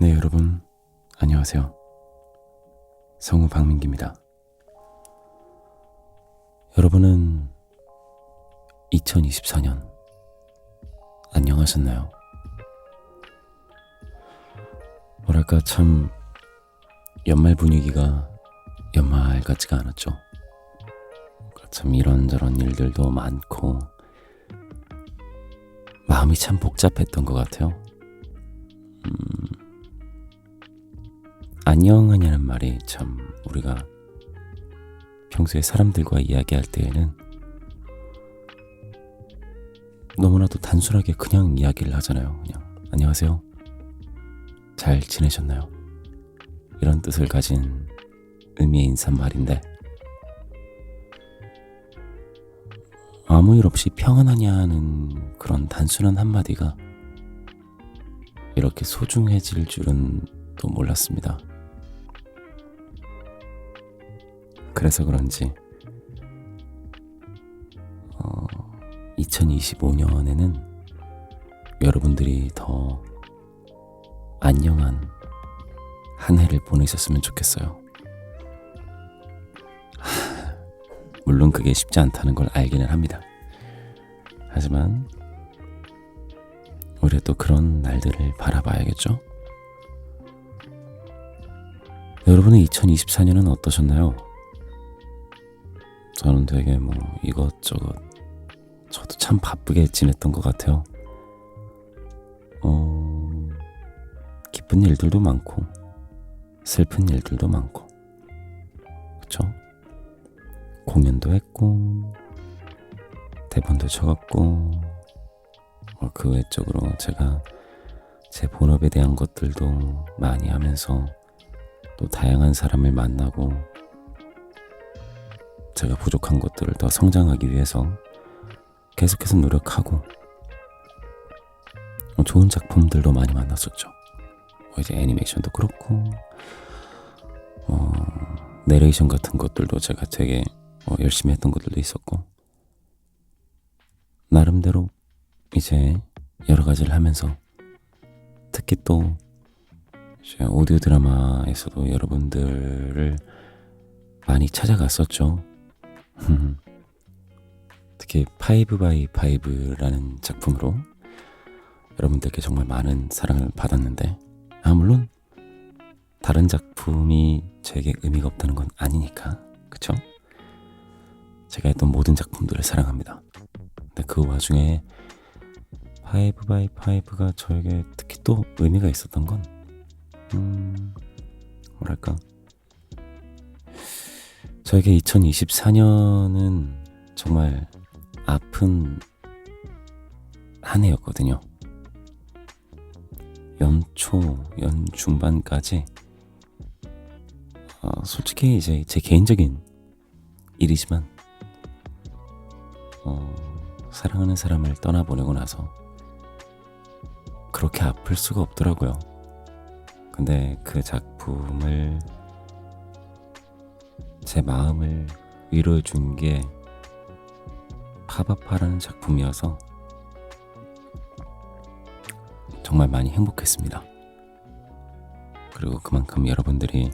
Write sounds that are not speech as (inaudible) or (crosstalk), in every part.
네, 여러분. 안녕하세요. 성우 박민기입니다. 여러분은 2024년 안녕하셨나요? 뭐랄까 참 연말 분위기가 연말 같지가 않았죠. 참 이런저런 일들도 많고 마음이 참 복잡했던 것 같아요. 음, 안녕하냐는 말이 참 우리가 평소에 사람들과 이야기할 때에는 너무나도 단순하게 그냥 이야기를 하잖아요. 그냥 안녕하세요. 잘 지내셨나요? 이런 뜻을 가진 의미의 인사말인데 아무 일 없이 평안하냐는 그런 단순한 한마디가 이렇게 소중해질 줄은 또 몰랐습니다. 그래서 그런지 어, 2025년에는 여러분들이 더 안녕한 한 해를 보내셨으면 좋겠어요. 하, 물론 그게 쉽지 않다는 걸 알기는 합니다. 하지만 우리가 또 그런 날들을 바라봐야겠죠? 여러분의 2024년은 어떠셨나요? 저는 되게 뭐 이것저것 저도 참 바쁘게 지냈던 것 같아요. 어, 기쁜 일들도 많고 슬픈 일들도 많고 그쵸? 공연도 했고 대본도 쳐갔고 어, 그 외적으로 제가 제 본업에 대한 것들도 많이 하면서 또 다양한 사람을 만나고 제가 부족한 것들을 더 성장하기 위해서 계속해서 노력하고 어, 좋은 작품들도 많이 만났었죠. 뭐 이제 애니메이션도 그렇고 어, 내레이션 같은 것들도 제가 되게 어, 열심히 했던 것들도 있었고 나름대로 이제 여러 가지를 하면서 특히 또 오디오 드라마에서도 여러분들을 많이 찾아갔었죠. 특히 파이브 바이 파이브라는 작품으로 여러분들께 정말 많은 사랑을 받았는데 아 물론 다른 작품이 제게 의미가 없다는 건 아니니까 그쵸? 제가 했던 모든 작품들을 사랑합니다. 근데 그 와중에 파이브 바이 파이브가 저에게 특히 또 의미가 있었던 건 음, 뭐랄까 저에게 2024년은 정말 아픈 한 해였거든요. 연초, 연중반까지 어, 솔직히 이제 제 개인적인 일이지만 어, 사랑하는 사람을 떠나보내고 나서 그렇게 아플 수가 없더라고요. 근데 그 작품을 제 마음을 위로해 준 게 파바파라는 작품이어서 정말 많이 행복했습니다. 그리고 그만큼 여러분들이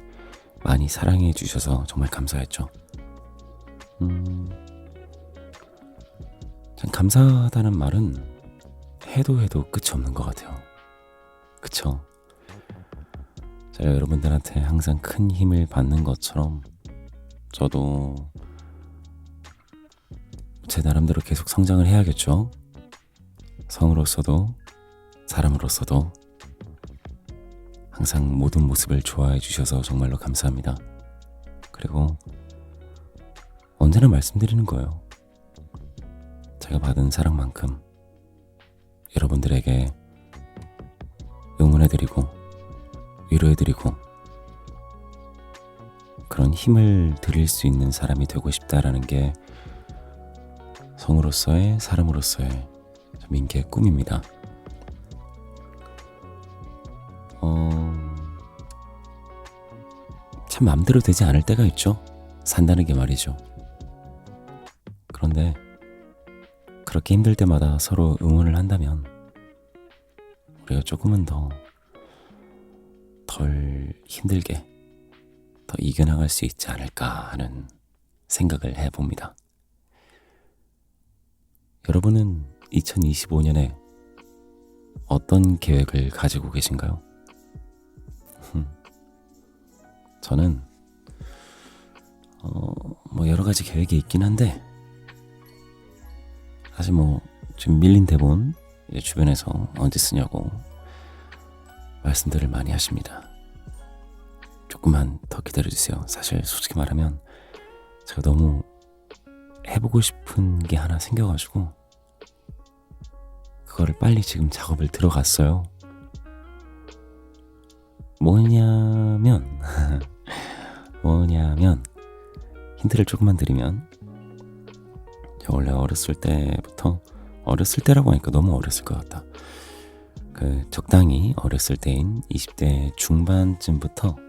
많이 사랑해 주셔서 정말 감사했죠. 음, 참 감사하다는 말은 해도 해도 끝이 없는 것 같아요. 그쵸? 제가 여러분들한테 항상 큰 힘을 받는 것처럼 저도 제 나름대로 계속 성장을 해야겠죠. 성으로서도 사람으로서도 항상 모든 모습을 좋아해 주셔서 정말로 감사합니다. 그리고 언제나 말씀드리는 거예요. 제가 받은 사랑만큼 여러분들에게 응원해드리고 위로해드리고 그런 힘을 드릴 수 있는 사람이 되고 싶다라는 게 성으로서의 사람으로서의 민기의 꿈입니다. 어, 참 마음대로 되지 않을 때가 있죠. 산다는 게 말이죠. 그런데 그렇게 힘들 때마다 서로 응원을 한다면 우리가 조금은 더 덜 힘들게 더 이겨나갈 수 있지 않을까 하는 생각을 해봅니다. 여러분은 2025년에 어떤 계획을 가지고 계신가요? 저는 어, 뭐 여러 가지 계획이 있긴 한데 사실 뭐 지금 밀린 대본 이제 주변에서 언제 쓰냐고 말씀들을 많이 하십니다. 조금만 더 기다려주세요. 사실 솔직히 말하면 제가 너무 해보고 싶은 게 하나 생겨가지고 그거를 빨리 지금 작업을 들어갔어요. 뭐냐면 (laughs) 뭐냐면 힌트를 조금만 드리면 저 원래 어렸을 때부터 어렸을 때라고 하니까 너무 어렸을 것 같다. 그 적당히 어렸을 때인 20대 중반쯤부터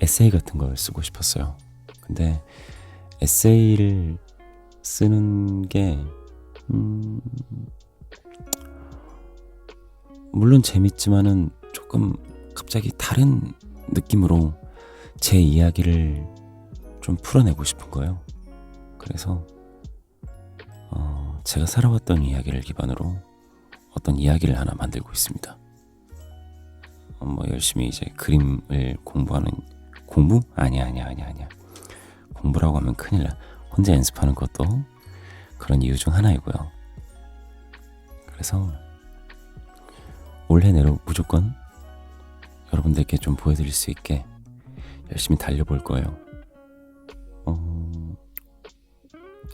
에세이 같은 걸 쓰고 싶었어요. 근데 에세이를 쓰는 게 음, 물론 재밌지만은 조금 갑자기 다른 느낌으로 제 이야기를 좀 풀어내고 싶은 거예요. 그래서 어, 제가 살아왔던 이야기를 기반으로 어떤 이야기를 하나 만들고 있습니다. 어, 뭐 열심히 이제 그림을 공부하는 공부? 아니야 아니야 아니야 아니야. 공부라고 하면 큰일 나. 혼자 연습하는 것도 그런 이유 중 하나이고요. 그래서 올해 내로 무조건 여러분들께 좀 보여드릴 수 있게 열심히 달려볼 거예요. 어,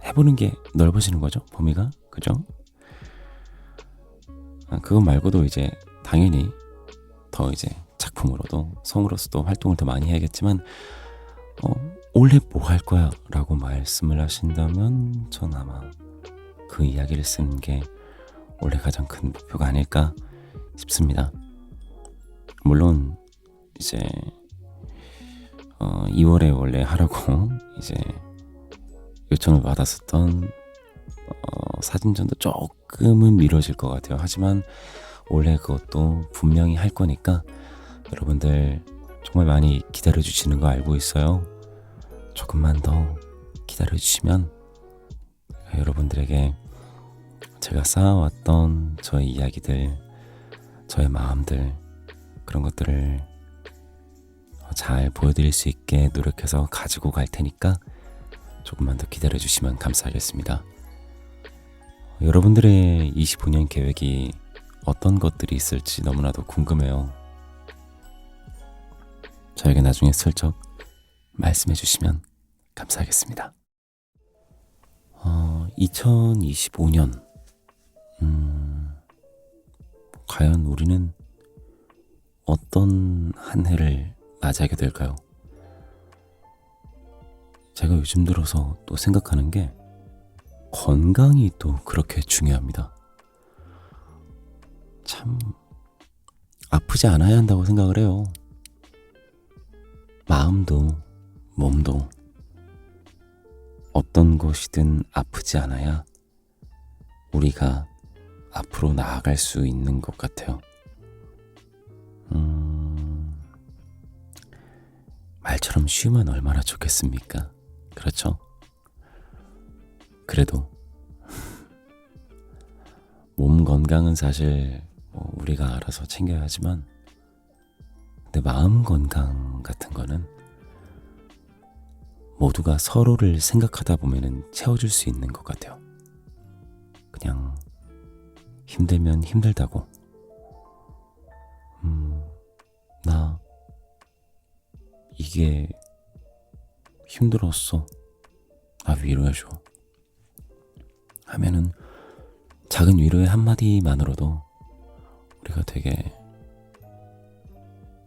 해보는 게 넓어지는 거죠, 범위가. 그죠? 아, 그거 말고도 이제 당연히 더 이제 작품으로도 성으로서도 활동을 더 많이 해야겠지만 어, 올해 뭐 할 거야? 라고 말씀을 하신다면 전 아마 그 이야기를 쓰는 게 올해 가장 큰 목표가 아닐까 싶습니다. 물론 이제 어, 2월에 원래 하라고 (laughs) 이제 요청을 받았었던 어, 사진전도 조금은 미뤄질 것 같아요. 하지만 올해 그것도 분명히 할 거니까 여러분들 정말 많이 기다려 주시는 거 알고 있어요. 조금만 더 기다려 주시면 여러분들에게 제가 쌓아왔던 저의 이야기들, 저의 마음들 그런 것들을 잘 보여드릴 수 있게 노력해서 가지고 갈 테니까 조금만 더 기다려 주시면 감사하겠습니다. 여러분들의 25년 계획이 어떤 것들이 있을지 너무나도 궁금해요. 저에게 나중에 슬쩍 말씀해 주시면 감사하겠습니다. 어, 2025년, 음, 과연 우리는 어떤 한 해를 맞이하게 될까요? 제가 요즘 들어서 또 생각하는 게 건강이 또 그렇게 중요합니다. 참, 아프지 않아야 한다고 생각을 해요. 마음도, 몸도, 어떤 것이든 아프지 않아야 우리가 앞으로 나아갈 수 있는 것 같아요. 음, 말처럼 쉬우면 얼마나 좋겠습니까? 그렇죠? 그래도 (laughs) 몸 건강은 사실 뭐 우리가 알아서 챙겨야 하지만 근데 마음 건강 같은 거는 모두가 서로를 생각하다 보면은 채워줄 수 있는 것 같아요. 그냥 힘들면 힘들다고. 음, 나 이게 힘들었어. 나 위로해줘. 하면은 작은 위로의 한마디만으로도 우리가 되게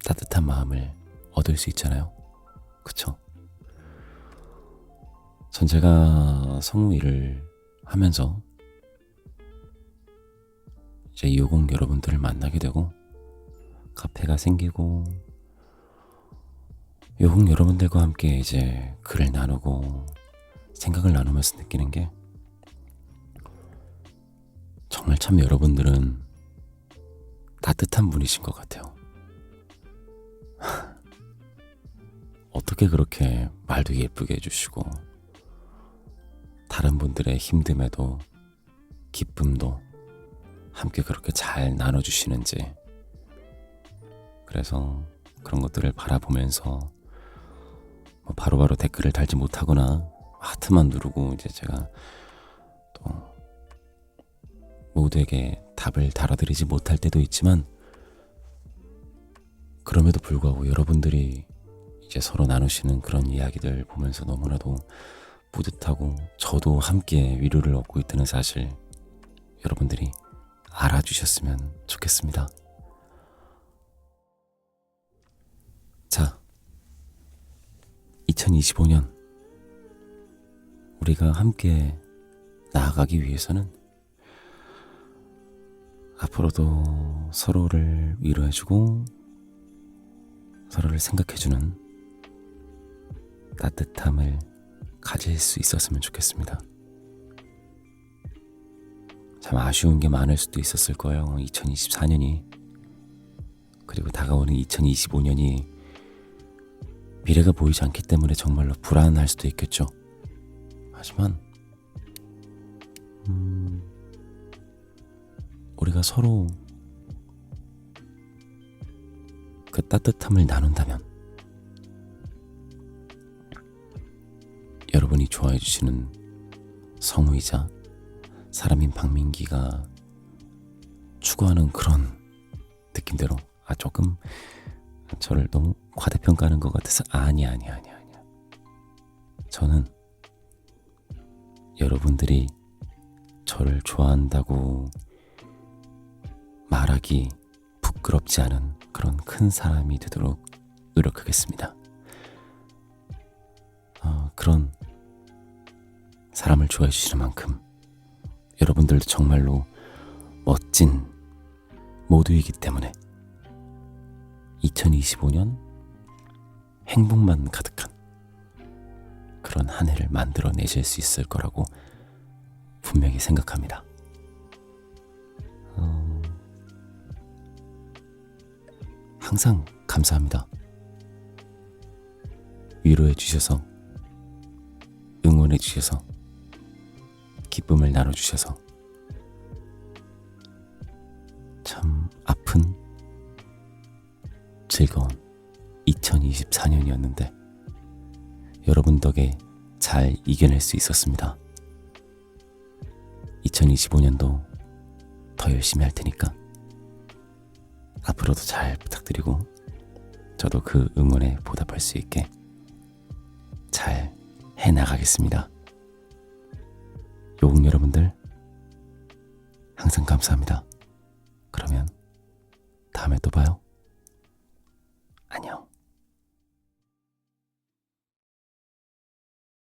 따뜻한 마음을 얻을 수 있잖아요. 그쵸? 전 제가 성우 일을 하면서 이제 요공 여러분들을 만나게 되고 카페가 생기고 요공 여러분들과 함께 이제 글을 나누고 생각을 나누면서 느끼는 게 정말 참 여러분들은 따뜻한 분이신 것 같아요. 어떻게 그렇게 말도 예쁘게 해주시고 다른 분들의 힘듦에도 기쁨도 함께 그렇게 잘 나눠주시는지 그래서 그런 것들을 바라보면서 뭐 바로바로 댓글을 달지 못하거나 하트만 누르고 이제 제가 또 모두에게 답을 달아드리지 못할 때도 있지만 그럼에도 불구하고 여러분들이 이제 서로 나누시는 그런 이야기들 보면서 너무나도 뿌듯하고 저도 함께 위로를 얻고 있다는 사실 여러분들이 알아주셨으면 좋겠습니다. 자, 2025년 우리가 함께 나아가기 위해서는 앞으로도 서로를 위로해주고 서로를 생각해주는 따뜻함을 가질 수 있었으면 좋겠습니다. 참 아쉬운 게 많을 수도 있었을 거예요. 2024년이 그리고 다가오는 2025년이 미래가 보이지 않기 때문에 정말로 불안할 수도 있겠죠. 하지만 음, 우리가 서로 그 따뜻함을 나눈다면 좋아해 주시는 성우이자 사람인 박민기가 추구하는 그런 느낌대로 아 조금 저를 너무 과대평가하는 것 같아서 아니 아니 아니 아니야 저는 여러분들이 저를 좋아한다고 말하기 부끄럽지 않은 그런 큰 사람이 되도록 노력하겠습니다. 어, 그런 사람을 좋아해 주시는 만큼 여러분들도 정말로 멋진 모두이기 때문에 2025년 행복만 가득한 그런 한 해를 만들어 내실 수 있을 거라고 분명히 생각합니다. 어, 항상 감사합니다. 위로해 주셔서, 응원해 주셔서, 기쁨을 나눠 주셔서, 참 아픈, 즐거운 2024년이었는데, 여러분 덕에 잘 이겨낼 수 있었습니다. 2025년도 더 열심히 할 테니까 앞으로도 잘 부탁드리고 저도 그 응원에 보답할 수 있게 잘 해나가겠습니다. 요국 여러분들 항상 감사합니다. 그러면 다음에 또 봐요. 안녕.